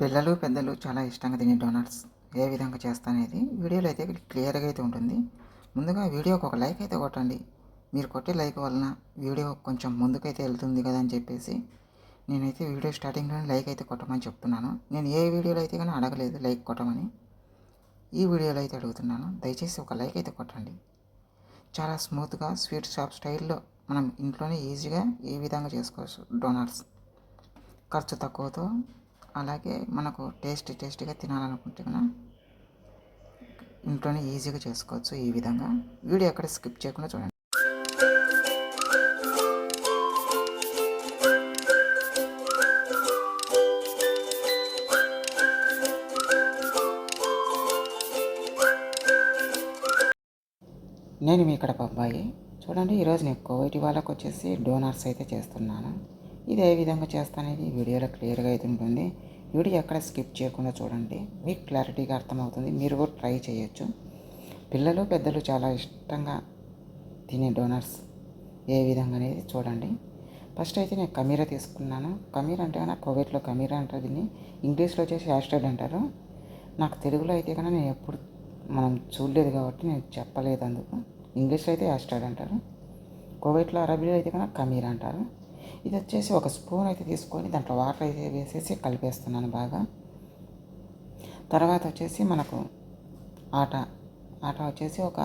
పిల్లలు పెద్దలు చాలా ఇష్టంగా తినే డోనట్స్ ఏ విధంగా చేస్తానేది వీడియోలో అయితే క్లియర్గా అయితే ఉంటుంది. ముందుగా వీడియోకి ఒక లైక్ అయితే కొట్టండి. మీరు కొట్టే లైక్ వలన వీడియో కొంచెం ముందుకైతే వెళ్తుంది కదా అని చెప్పేసి నేనైతే వీడియో స్టార్టింగ్లోనే లైక్ అయితే కొట్టమని చెప్తున్నాను. నేను ఏ వీడియోలో అయితే కానీ అడగలేదు లైక్ కొట్టమని. ఈ వీడియోలో అయితే అడుగుతున్నాను. దయచేసి ఒక లైక్ అయితే కొట్టండి. చాలా స్మూత్గా స్వీట్ షాప్ స్టైల్లో మనం ఇంట్లోనే ఈజీగా ఏ విధంగా చేసుకోవచ్చు డోనట్స్ ఖర్చు తక్కువతో అలాగే మనకు టేస్ట్ టేస్టీగా తినాలనుకుంటే ఇంట్లోనే ఈజీగా చేసుకోవచ్చు ఈ విధంగా. వీడియో ఎక్కడ స్కిప్ చేయకుండా చూడండి. నేను మీ ఇక్కడ అబ్బాయి చూడండి ఈరోజు నేను కోవిడ్ వాళ్ళకు వచ్చేసి డోనర్స్ అయితే చేస్తున్నాను. ఇది ఏ విధంగా చేస్తానేది వీడియోలో క్లియర్గా అయితే ఉంటుంది. వీడియో ఎక్కడ స్కిప్ చేయకుండా చూడండి. మీకు క్లారిటీగా అర్థమవుతుంది. మీరు కూడా ట్రై చేయొచ్చు. పిల్లలు పెద్దలు చాలా ఇష్టంగా తినే డోనర్స్ ఏ విధంగా అనేది చూడండి. ఫస్ట్ అయితే నేను కమీరా తీసుకున్నాను. కమీరా అంటే కన్నా కోవిడ్లో కమీరా అంటారు దీన్ని? ఇంగ్లీష్లో వచ్చేసి యాస్టర్డ్ అంటారు. నాకు తెలుగులో అయితే కన్నా నేను ఎప్పుడు మనం చూడలేదు కాబట్టి నేను చెప్పలేదు అందుకు. ఇంగ్లీష్లో అయితే యాస్టర్డ్ అంటారు. కోవిడ్లో అరబీలో అయితే కన్నా కమీరా అంటారు. ఇది వచ్చేసి ఒక స్పూన్ అయితే తీసుకొని దాంట్లో వాటర్ అయితే వేసేసి కలిపేస్తున్నాను బాగా. తర్వాత వచ్చేసి మనకు ఆట ఆట వచ్చేసి ఒక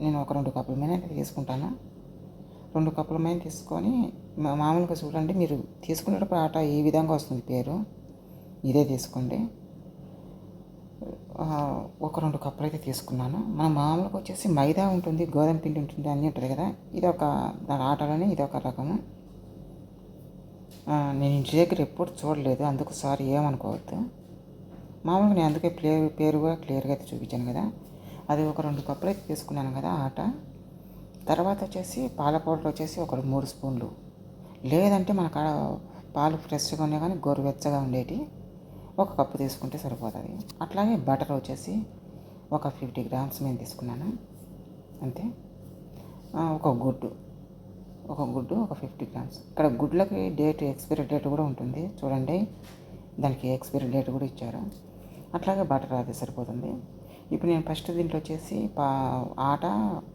నేను ఒక రెండు కప్పుల మీద అయితే తీసుకుంటాను. రెండు కప్పుల మీద తీసుకొని మా- మామూలుగా చూడండి మీరు తీసుకునేటప్పుడు ఆట ఈ విధంగా వస్తుంది పేరు ఇదే తీసుకోండి. ఒక రెండు కప్పులు అయితే తీసుకున్నాను. మన మామూలుగా వచ్చేసి మైదా ఉంటుంది గోధుమ పిండి ఉంటుంది అన్నీ ఉంటుంది కదా ఇది ఒక దాని ఆటలోనే ఇది ఒక రకము. నేను ఇంటి దగ్గర ఎప్పుడు చూడలేదు. అందుకు సారీ ఏమనుకోవద్దు. మామూలుగా నేను అందుకే ప్లే పేరు కూడా క్లియర్గా అయితే చూపించాను కదా. అది ఒక రెండు కప్పులు అయితే తీసుకున్నాను కదా ఆట. తర్వాత వచ్చేసి పాల పౌడర్ వచ్చేసి ఒక మూడు స్పూన్లు. లేదంటే మన కాడ పాలు ఫ్రెష్గా ఉన్నాయి కానీ గోరువెచ్చగా ఉండేటి ఒక కప్పు తీసుకుంటే సరిపోతుంది. అట్లాగే బటర్ వచ్చేసి ఒక ఫిఫ్టీ గ్రామ్స్ నేను తీసుకున్నాను. అంతే. ఒక గుడ్డు. ఒక గుడ్డు ఒక ఫిఫ్టీ గ్రామ్స్ ఇక్కడ గుడ్లకి డేట్ ఎక్స్పైరీ డేట్ కూడా ఉంటుంది. చూడండి. దానికి ఎక్స్పైరీ డేట్ కూడా ఇచ్చారు. అట్లాగే బటర్ అది సరిపోతుంది. ఇప్పుడు నేను ఫస్ట్ దీంట్లో వచ్చేసి పా ఆట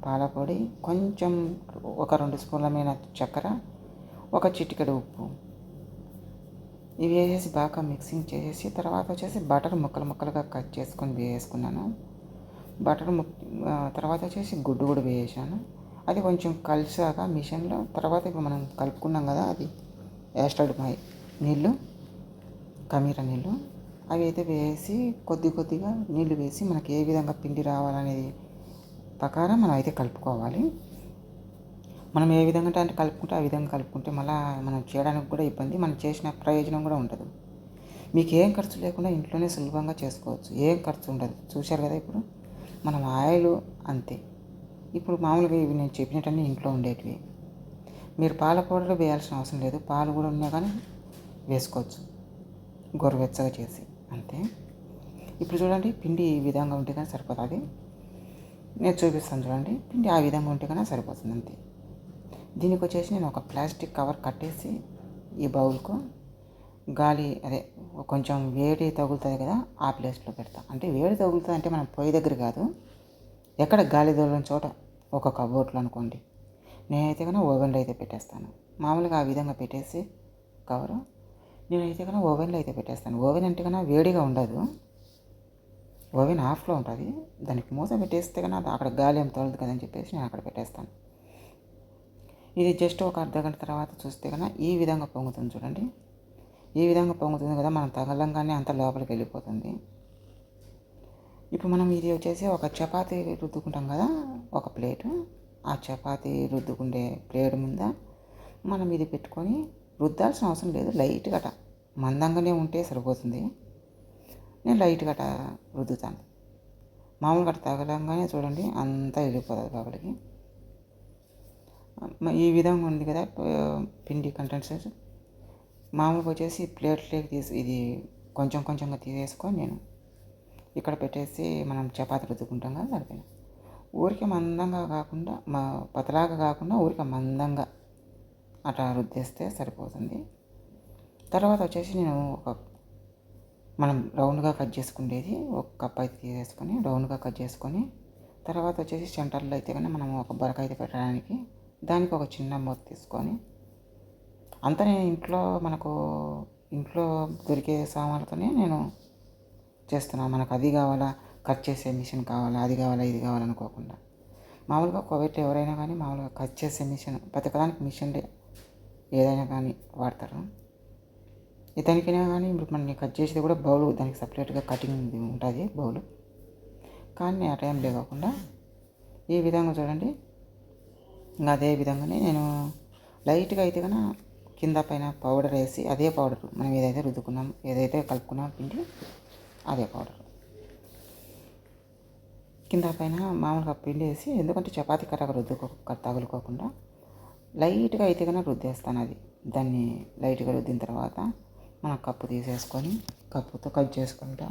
పాలపొడి కొంచెం ఒక రెండు స్పూన్లమైన చక్కెర ఒక చిటికెడు ఉప్పు. ఇవి వేసేసి బాగా మిక్సింగ్ చేసేసి తర్వాత వచ్చేసి బటర్ ముక్కలు ముక్కలుగా కట్ చేసుకొని వేసుకున్నాను. బటర్ ముక్ తర్వాత వచ్చేసి గుడ్డు కూడా వేసాను. అది కొంచెం కలిసాక మిషన్లో తర్వాత ఇప్పుడు మనం కలుపుకున్నాం కదా అది యాస్టర్డ్ మై నీళ్ళు కమీర నీళ్ళు. అవి అయితే వేసి కొద్ది కొద్దిగా నీళ్ళు వేసి మనకి ఏ విధంగా పిండి రావాలనేది ప్రకారం మనం అయితే కలుపుకోవాలి. మనం ఏ విధంగా అంటే కలుపుకుంటే ఆ విధంగా కలుపుకుంటే మళ్ళీ మనం చేయడానికి కూడా ఇబ్బంది మనం చేసిన ప్రయోజనం కూడా ఉండదు. మీకు ఏం ఖర్చు లేకుండా ఇంట్లోనే సులభంగా చేసుకోవచ్చు. ఏం ఖర్చు ఉండదు. చూశారు కదా ఇప్పుడు? మనం ఆయిల్ అంతే. ఇప్పుడు మామూలుగా ఇవి నేను చెప్పినట్టన్నీ ఇంట్లో ఉండేటివి. మీరు పాల పౌడర్ వేయాల్సిన అవసరం లేదు. పాలు కూడా ఉన్నా కానీ వేసుకోవచ్చు. గోరువెచ్చగా చేసి. అంతే. ఇప్పుడు చూడండి పిండి ఈ విధంగా ఉంటే కానీ సరిపోతుంది. నేను చూపిస్తాను చూడండి పిండి ఆ విధంగా ఉంటే కానీ సరిపోతుంది. అంతే. దీనికి వచ్చేసి నేను ఒక ప్లాస్టిక్ కవర్ కట్టేసి ఈ బౌల్కు గాలి అదే కొంచెం వేడి తగులుతుంది కదా ఆ ప్లేస్లో పెడతా. అంటే వేడి తగులుతుంది అంటే మనం పొయ్యి దగ్గర కాదు. ఎక్కడ గాలి తగలని చోట ఒక కబోర్డ్లో అనుకోండి. నేనైతే కన్నా ఓవెన్లో అయితే పెట్టేస్తాను. మామూలుగా ఆ విధంగా పెట్టేసి కవరు. నేనైతే కన్నా ఓవెన్లో అయితే పెట్టేస్తాను. ఓవెన్ అంటే కన్నా వేడిగా ఉండదు. ఓవెన్ ఆఫ్లో ఉంటుంది. దానికి మూత పెట్టేస్తే కన్నా అది అక్కడ గాలి ఏం తోలదు కదని చెప్పేసి నేను అక్కడ పెట్టేస్తాను. ఇది జస్ట్ ఒక అర్ధ గంట తర్వాత చూస్తే కన్నా ఈ విధంగా పొంగుతుంది చూడండి. ఈ విధంగా పొంగుతుంది కదా మనం తగలంగానే అంత లోపలికి వెళ్ళిపోతుంది. ఇప్పుడు మనం ఇది వచ్చేసి ఒక చపాతీ రుద్దుకుంటాం కదా ఒక ప్లేటు. ఆ చపాతీ రుద్దుకుండే ప్లేట్ ముంద మనం ఇది పెట్టుకొని రుద్దాల్సిన అవసరం లేదు లైట్గా అట. మందంగానే ఉంటే సరిపోతుంది. నేను లైట్గా అట రుద్దుతాను. మామూలుగా అట్ట తగలంగానే చూడండి అంతా వెళ్ళిపోతుంది లోపలికి. ఈ విధంగా ఉంది కదా పిండి కంటెంట్స్ మామూలుగా వచ్చేసి ప్లేట్లోకి తీసి ఇది కొంచెం కొంచెంగా తీసేసుకొని నేను ఇక్కడ పెట్టేసి మనం చపాతి రుద్దుకుంటాం కదా దానిపైన ఊరికి మందంగా కాకుండా మా పతలాగా కాకుండా ఊరికే మందంగా అట్లా రుద్దేస్తే సరిపోతుంది. తర్వాత వచ్చేసి నేను ఒక మనం రౌండ్గా కట్ చేసుకునేది ఒక కప్ అయితే తీసేసుకొని రౌండ్గా కట్ చేసుకొని తర్వాత వచ్చేసి సెంటర్లో అయితే కానీ మనం ఒక బరక అయితే పెట్టడానికి దానికి ఒక చిన్న మూత తీసుకొని అంతా నేను ఇంట్లో మనకు ఇంట్లో దొరికే సామాన్లతోనే నేను చేస్తున్నాం మనకు అది కావాలా? కట్ చేసే మిషన్ కావాలా? అది కావాలా? ఇది కావాలనుకోకుండా మామూలుగా కోవిడ్ ఎవరైనా కానీ మామూలుగా కట్ చేసే మిషన్ ప్రతి ఒక్కదానికి మిషన్ ఏదైనా కానీ వాడతారు. ఇతనికైనా కానీ ఇప్పుడు మనం కట్ చేసేది కూడా బౌల్ దానికి సపరేట్గా కటింగ్ ఉంటుంది బౌల్. కానీ ఆ టైం కాకుండా ఈ విధంగా చూడండి. ఇంకా అదే విధంగానే నేను లైట్గా అయితే కన్నా కింద పైన పౌడర్ వేసి అదే పౌడర్ మనం ఏదైతే రుద్దుకున్నాం ఏదైతే కలుపుకున్నాం పిండి అదే పౌడర్. కింద పైన మామూలుగా పిండి వేసి ఎందుకంటే చపాతీ కర్రగా రుద్దుకో తగులుకోకుండా లైట్గా అయితే కన్నా రుద్దేస్తాను అది. దాన్ని లైట్గా రుద్దిన తర్వాత మన కప్పు తీసేసుకొని కప్పుతో కట్ చేసుకుంటా.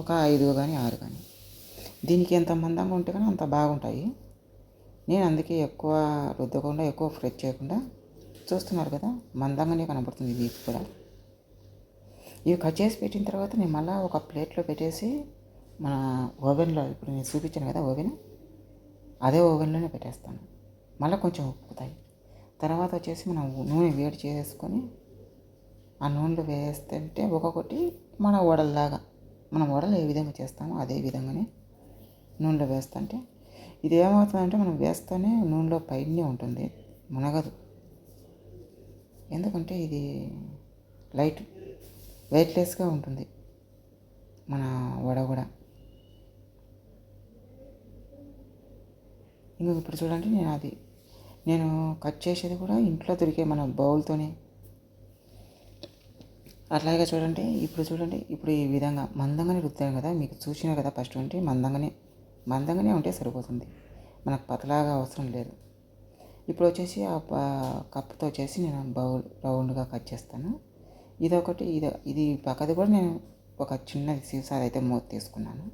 ఒక ఐదు కానీ ఆరు కానీ దీనికి ఎంత మందంగా ఉంటే కానీ అంత బాగుంటాయి. నేను అందుకే ఎక్కువ రుద్దకుండా ఎక్కువ ఫ్రెష్ చేయకుండా చూస్తున్నారు కదా మందంగానే కనబడుతుంది ఇది కూడా. ఇవి కట్ చేసి పెట్టిన తర్వాత నేను మళ్ళీ ఒక ప్లేట్లో పెట్టేసి మన ఓవెన్లో ఇప్పుడు నేను చూపించాను కదా ఓవెన్ అదే ఓవెన్లోనే పెట్టేస్తాను. మళ్ళీ కొంచెం ఉప్పుతాయి తర్వాత వచ్చేసి మనం నూనె వేడి చేసుకొని ఆ నూనెలో వేస్తుంటే ఒక్కొక్కటి మన వడల్లాగా మనం వడలు ఏ విధంగా చేస్తామో అదే విధంగానే నూనెలో వేస్తుంటే ఇది ఏమవుతుందంటే మనం వేస్తూనే నూనెలో పైనే ఉంటుంది మునగదు. ఎందుకంటే ఇది లైట్ వెయిట్లెస్గా ఉంటుంది. మన వడ కూడా. ఇంకొక ఇప్పుడు చూడండి నేను అది. నేను కట్ చేసేది కూడా ఇంట్లో దొరికే మన బౌల్తోనే అట్లాగే చూడండి ఇప్పుడు చూడండి ఇప్పుడు ఈ విధంగా మందంగానే రుద్దాను కదా మీకు చూసిన కదా ఫస్ట్ అంటే మందంగానే. మందంగానే ఉంటే సరిపోతుంది. మనకు పతలాగా అవసరం లేదు. ఇప్పుడు వచ్చేసి ఆ కప్పుతో వచ్చేసి నేను బౌల్ రౌండ్గా కట్ చేస్తాను. ఇది ఒకటి ఇది ఇది పక్కది కూడా నేను ఒక చిన్నది సీసాది అయితే మూత తీసుకున్నాను.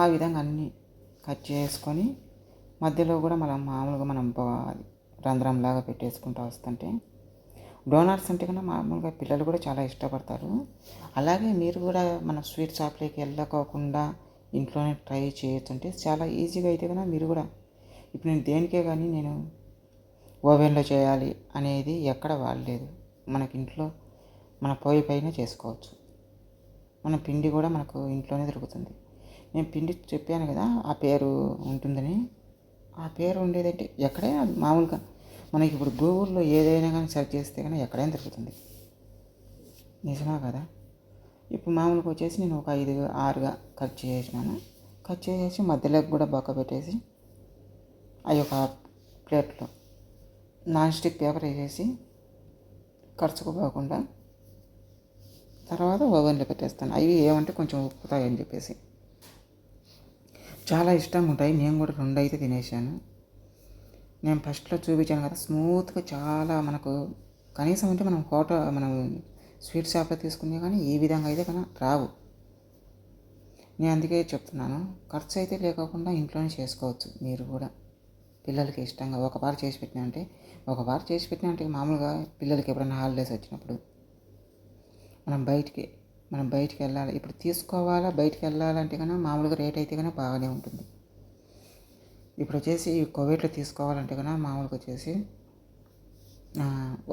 ఆ విధంగా అన్నీ కట్ చేసుకొని మధ్యలో కూడా మనం మామూలుగా మనం రంధ్రంలాగా పెట్టేసుకుంటూ వస్తుంటే డోనర్స్ అంటే కన్నా మామూలుగా పిల్లలు కూడా చాలా ఇష్టపడతారు. అలాగే మీరు కూడా మన స్వీట్ షాప్లోకి వెళ్ళకోకుండా ఇంట్లోనే ట్రై చేయొచ్చు చాలా ఈజీగా అయితే కన్నా మీరు కూడా. ఇప్పుడు నేను దేనికే కానీ నేను ఓవెన్లో చేయాలి అనేది ఎక్కడ వాడలేదు. మనకి ఇంట్లో మన పొయ్యి పైన చేసుకోవచ్చు. మన పిండి కూడా మనకు ఇంట్లోనే దొరుకుతుంది. నేను పిండి చెప్పాను కదా ఆ పేరు ఉంటుందని. ఆ పేరు ఉండేదంటే ఎక్కడైనా మామూలుగా మనకి ఇప్పుడు గూగుల్లో ఏదైనా కానీ సెర్చ్ చేస్తే కానీ ఎక్కడైనా దొరుకుతుంది. నిజమా కదా? ఇప్పుడు మామూలుగా వచ్చేసి నేను ఒక ఐదు ఆరుగా కట్ చేసినాను కట్ చేసేసి మధ్యలోకి కూడా బొక్క పెట్టేసి అవి ఒక ప్లేట్లో నాన్ స్టిక్ పేపర్ వేసేసి ఖర్చుకుపోకుండా తర్వాత ఓవెన్లో పెట్టేస్తాను. అవి ఏమంటే కొంచెం ఉప్పుతాయని చెప్పేసి. చాలా ఇష్టంగా ఉంటాయి నేను కూడా రెండు అయితే తినేసాను నేను ఫస్ట్లో చూపించాను కదా స్మూత్గా చాలా మనకు కనీసం అంటే మనం హోటల్ మనం స్వీట్ షాప్లో తీసుకునే కానీ ఈ విధంగా అయితే కానీ రావు. నేను అందుకే చెప్తున్నాను ఖర్చు అయితే లేకోకుండా ఇంట్లోనే చేసుకోవచ్చు మీరు కూడా. పిల్లలకి ఇష్టంగా ఒక చేసి పెట్టినా అంటే ఒక వారం చేసి పెట్టినా అంటే మామూలుగా పిల్లలకి ఎప్పుడైనా హాలిడేస్ వచ్చినప్పుడు మనం బయటికి మనం బయటికి వెళ్ళాలి. ఇప్పుడు తీసుకోవాలా బయటికి వెళ్ళాలంటే కన్నా మామూలుగా రేట్ అయితే కన్నా బాగానే ఉంటుంది. ఇప్పుడు వచ్చేసి కోవిడ్లో తీసుకోవాలంటే కన్నా మామూలుగా వచ్చేసి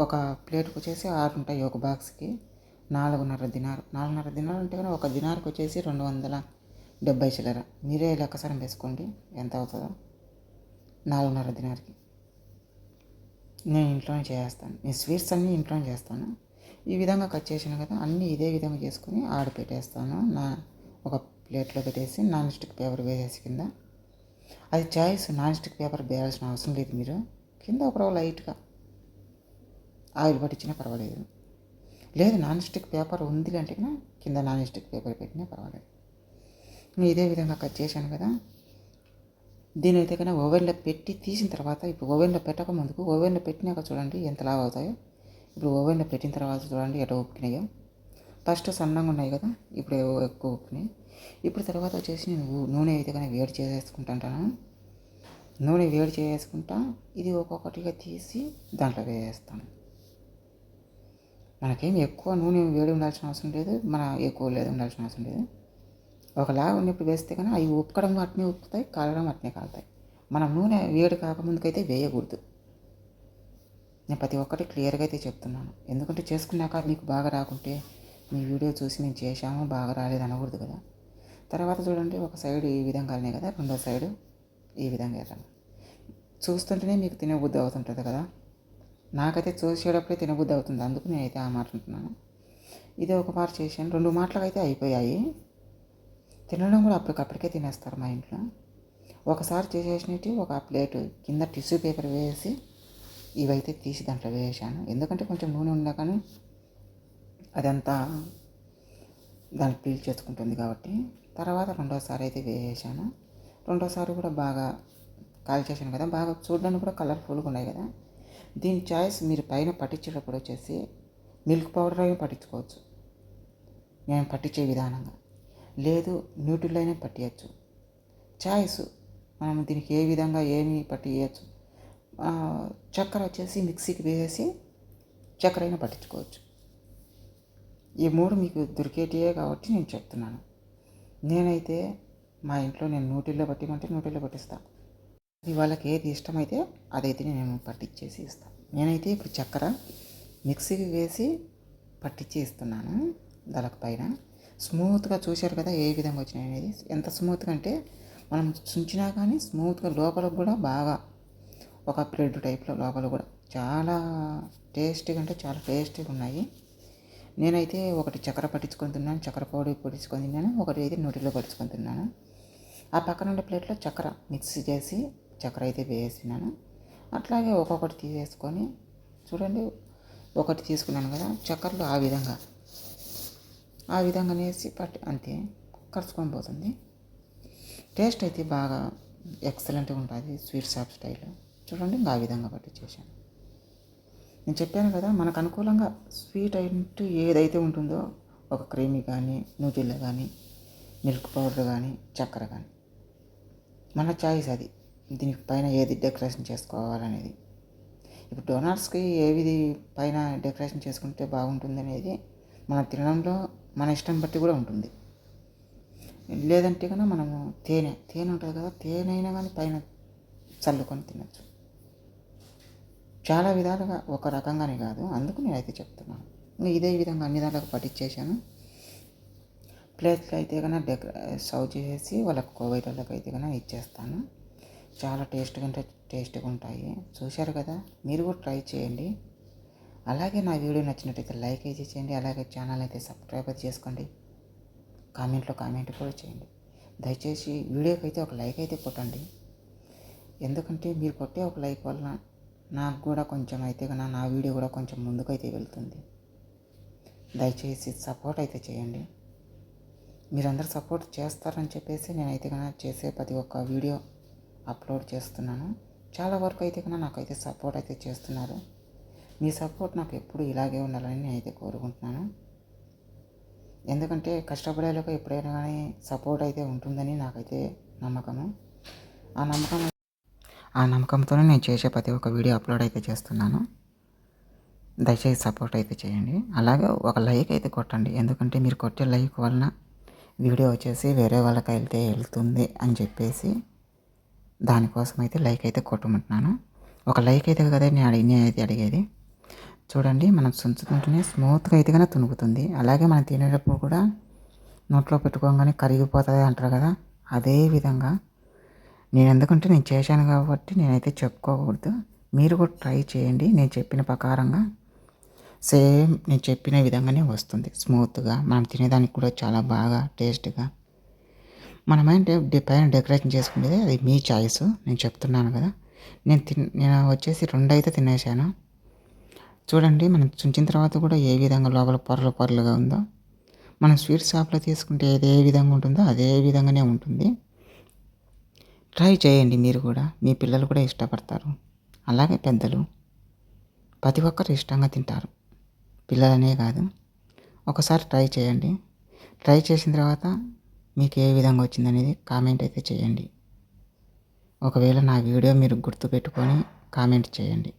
ఒక ప్లేట్కి వచ్చేసి ఆరు ఉంటాయి ఒక బాక్స్కి నాలుగున్నర దినారు. నాలుగున్నర దినారు అంటే కన్నా ఒక దినార్కి వచ్చేసి రెండు వందల డెబ్బై చిల్లర. మీరే లెక్కసారం వేసుకోండి. ఎంత అవుతుందో. నాలుగున్నర దినార్కి. నేను ఇంట్లోనే చేస్తాను నేను స్వీట్స్ అన్నీ ఇంట్లోనే చేస్తాను. ఈ విధంగా కట్ చేసాను కదా అన్నీ ఇదే విధంగా చేసుకుని ఆడ పెట్టేస్తాను. నా ఒక ప్లేట్లో పెట్టేసి నాన్ స్టిక్ పేపర్ వేసేసి కింద. అది చాయిస్ నాన్ స్టిక్ పేపర్ వేయాల్సిన అవసరం లేదు మీరు. కింద ఒక లైట్గా. ఆయిల్ పట్టించినా పర్వాలేదు. లేదు నాన్ స్టిక్ పేపర్ ఉంది అంటే కింద నాన్ స్టిక్ పేపర్ పెట్టినా పర్వాలేదు. ఇదే విధంగా కట్ చేశాను కదా దీని అయితే కన్నా ఓవెన్లో పెట్టి తీసిన తర్వాత ఇప్పుడు ఓవెన్లో పెట్టక ముందుకు ఓవెన్లో పెట్టినాక చూడండి ఎంత లావు అవుతాయో. ఇప్పుడు ఓవెన్లో పెట్టిన తర్వాత చూడండి ఎట ఉప్పినాయో ఫస్ట్ సన్నంగా ఉన్నాయి కదా ఇప్పుడు ఎక్కువ ఉప్పినాయి ఇప్పుడు తర్వాత వచ్చేసి నేను నూనె అయితే కానీ వేడి చేసేసుకుంటాను నూనె వేడి చేసుకుంటా ఇది ఒక్కొక్కటిగా తీసి దాంట్లో వేసేస్తాను. మనకేం ఎక్కువ నూనె వేడి ఉండాల్సిన అవసరం లేదు మన ఎక్కువ లేదు ఉండాల్సిన అవసరం లేదు. ఒకలా ఉన్నప్పుడు వేస్తే కానీ అవి ఉప్పకడం వాటినే ఉప్పుతాయి కాలడం వాటినే కాలుతాయి. మనం నూనె వేడి కాకముందుకైతే వేయకూడదు. నేను ప్రతి ఒక్కటి క్లియర్గా అయితే చెప్తున్నాను. ఎందుకంటే చేసుకున్నాక మీకు బాగా రాకుంటే మీ వీడియో చూసి మేము చేశాము బాగా రాలేదు అనకూడదు కదా. తర్వాత చూడండి ఒక సైడ్ ఈ విధంగానే కదా రెండో సైడు ఈ విధంగా వెళ్ళాలి చూస్తుంటేనే మీకు తినబుద్ధి అవుతుంటుంది కదా. నాకైతే చూసేటప్పుడే తినబుద్ధి అవుతుంది అందుకు నేనైతే ఆ మాట అంటున్నాను. ఇది ఒక మాట చేశాను. రెండు మాటలకైతే అయితే అయిపోయాయి. తినడం కూడా అప్పటికప్పటికే తినేస్తారు మా ఇంట్లో. ఒకసారి చేసేసినట్టు ఒక ప్లేట్ కింద టిష్యూ పేపర్ వేసి ఇవైతే తీసి దాంట్లో వేసాను ఎందుకంటే కొంచెం నూనె ఉన్నా కానీ అదంతా దాన్ని పీల్ చేసుకుంటుంది కాబట్టి. తర్వాత రెండోసారి అయితే వేసాను రెండోసారి కూడా బాగా కాల్చేసాను కదా బాగా చూడడానికి కూడా కలర్ఫుల్గా ఉన్నాయి కదా. దీని చాయిస్ మీరు పైన పట్టించేటప్పుడు వచ్చేసి మిల్క్ పౌడర్ అయినా పట్టించుకోవచ్చు. నేను పట్టించే విధానంగా. లేదు న్యూట్రిల్ అయినా పట్టియచ్చు. చాయిస్ మనం దీనికి ఏ విధంగా ఏమి పట్టియచ్చు? చక్కెర వచ్చేసి మిక్సీకి వేసేసి చక్కెర అయినా పట్టించుకోవచ్చు. ఈ మూడు మీకు దొరికేటివే కాబట్టి నేను చెప్తున్నాను. నేనైతే మా ఇంట్లో నేను నూటిల్లో పట్టిమంటే నూటిల్లో పట్టిస్తాను అది వాళ్ళకి ఏది ఇష్టమైతే అదైతే నేను పట్టించేసి ఇస్తాను నేనైతే ఇప్పుడు చక్కెర మిక్సీకి వేసి పట్టించి ఇస్తున్నాను దానికి పైన స్మూత్గా చూశారు కదా ఏ విధంగా వచ్చినాయి అనేది. ఎంత స్మూత్గా అంటే మనం చుంచినా కానీ స్మూత్గా లోపల కూడా బాగా ఒక ప్లేట్ టైప్లో లోపల కూడా చాలా టేస్టీగా అంటే చాలా టేస్టీగా ఉన్నాయి. నేనైతే ఒకటి చక్కెర పట్టించుకొని తిన్నాను చక్కెర పౌడర్ పట్టించుకొని తిన్నాను ఒకటి అయితే నూటిలో పట్టించుకొని తిన్నాను. ఆ పక్కన ఉండే ప్లేట్లో చక్కెర మిక్స్ చేసి చక్కెర అయితే వేసినాను. అట్లాగే ఒక్కొక్కటి తీసేసుకొని చూడండి ఒకటి తీసుకున్నాను కదా చక్కెరలు ఆ విధంగా. ఆ విధంగా వేసి పట్టి అంతే కలుసుకొని పోతుంది. టేస్ట్ అయితే బాగా ఎక్సలెంట్గా ఉంటుంది స్వీట్ షాప్ స్టైల్. చూడండి ఆ విధంగా పట్టి చేశాను. నేను చెప్పాను కదా మనకు అనుకూలంగా స్వీట్ అంటూ ఏదైతే ఉంటుందో ఒక క్రీమీ కానీ నూజిల్లా కానీ మిల్క్ పౌడర్ కానీ చక్కెర కానీ మన చాయిస్ అది. దీనికి పైన ఏది డెకరేషన్ చేసుకోవాలనేది. ఇప్పుడు డోనర్స్కి ఏది పైన డెకరేషన్ చేసుకుంటే బాగుంటుంది అనేది మన తినడంలో మన ఇష్టం బట్టి కూడా ఉంటుంది. లేదంటే కన్నా మనము తేనె తేనె ఉంటుంది కదా తేనె అయినా కానీ పైన చల్లుకొని తినచ్చు. చాలా విధాలుగా ఒక రకంగానే కాదు అందుకు నేనైతే చెప్తున్నాను ఇదే విధంగా అన్ని విధాలకు పట్టించేసాను ప్లేట్లు అయితే కన్నా డెకరే సర్వ్ చేసేసి వాళ్ళకి కోవైట్ వాళ్ళకి అయితే కన్నా ఇచ్చేస్తాను. చాలా టేస్ట్గా అంటే టేస్ట్గా ఉంటాయి. చూశారు కదా మీరు కూడా ట్రై చేయండి. అలాగే నా వీడియో నచ్చినట్టయితే లైక్ అయితే చేయండి అలాగే ఛానల్ అయితే సబ్స్క్రైబ్ చేసుకోండి. కామెంట్లో కామెంట్ కూడా చేయండి. దయచేసి వీడియోకి అయితే ఒక లైక్ అయితే కొట్టండి. ఎందుకంటే మీరు కొట్టే ఒక లైక్ వల్ల నాకు కూడా కొంచెం అయితే కన్నా నా వీడియో కూడా కొంచెం ముందుకైతే వెళ్తుంది. దయచేసి సపోర్ట్ అయితే చేయండి. మీరందరూ సపోర్ట్ చేస్తారని చెప్పేసి నేనైతే కన్నా చేసే ప్రతి ఒక్క వీడియో అప్లోడ్ చేస్తున్నాను. చాలా వరకు అయితే కన్నా నాకైతే సపోర్ట్ అయితే చేస్తున్నారు. మీ సపోర్ట్ నాకు ఎప్పుడు ఇలాగే ఉండాలని నేనైతే కోరుకుంటున్నాను. ఎందుకంటే కష్టపడేలోకి ఎప్పుడైనా కానీ సపోర్ట్ అయితే ఉంటుందని నాకైతే నమ్మకము. ఆ నమ్మకం ఆ నమ్మకంతోనే నేను చేసే ప్రతి ఒక్క వీడియో అప్లోడ్ అయితే చేస్తున్నాను. దయచేసి సపోర్ట్ అయితే చేయండి. అలాగే ఒక లైక్ అయితే కొట్టండి. ఎందుకంటే మీరు కొట్టే లైక్ వలన వీడియో వచ్చేసి వేరే వాళ్ళకి వెళ్తే వెళ్తుంది అని చెప్పేసి దానికోసం అయితే లైక్ అయితే కొట్టుకుంటున్నాను ఒక లైక్ అయితే కదా నేను అడిగి అయితే అడిగేది? చూడండి మనం చుంచుతుంటేనే స్మూత్గా అయితే కానీ తునుకుతుంది అలాగే మనం తినేటప్పుడు కూడా నోట్లో పెట్టుకోగానే కరిగిపోతుంది అంటారు కదా అదే విధంగా. నేను ఎందుకంటే నేను చేశాను కాబట్టి నేనైతే చెప్పుకోకూడదు. మీరు కూడా ట్రై చేయండి నేను చెప్పిన ప్రకారంగా. సేమ్ నేను చెప్పిన విధంగానే వస్తుంది స్మూత్గా మనం తినేదానికి కూడా చాలా బాగా టేస్ట్గా. మనమైతే పైన డెకరేషన్ చేసుకునేది అది మీ చాయిస్ నేను చెప్తున్నాను కదా. నేను తిన్ నేను వచ్చేసి రెండు అయితే తినేసాను. చూడండి మనం చుంచిన తర్వాత కూడా ఏ విధంగా లోపల పొరలు పొరలుగా ఉందో. మనం స్వీట్ షాప్లో తీసుకుంటే ఏది ఏ విధంగా ఉంటుందో అదే విధంగానే ఉంటుంది. ట్రై చేయండి మీరు కూడా. మీ పిల్లలు కూడా ఇష్టపడతారు. అలాగే పెద్దలు. ప్రతి ఒక్కరు ఇష్టంగా తింటారు. పిల్లలనే కాదు. ఒకసారి ట్రై చేయండి. ట్రై చేసిన తర్వాత మీకు ఏ విధంగా వచ్చిందనేది కామెంట్ అయితే చేయండి. ఒకవేళ నా వీడియో మీరు గుర్తుపెట్టుకొని కామెంట్ చేయండి.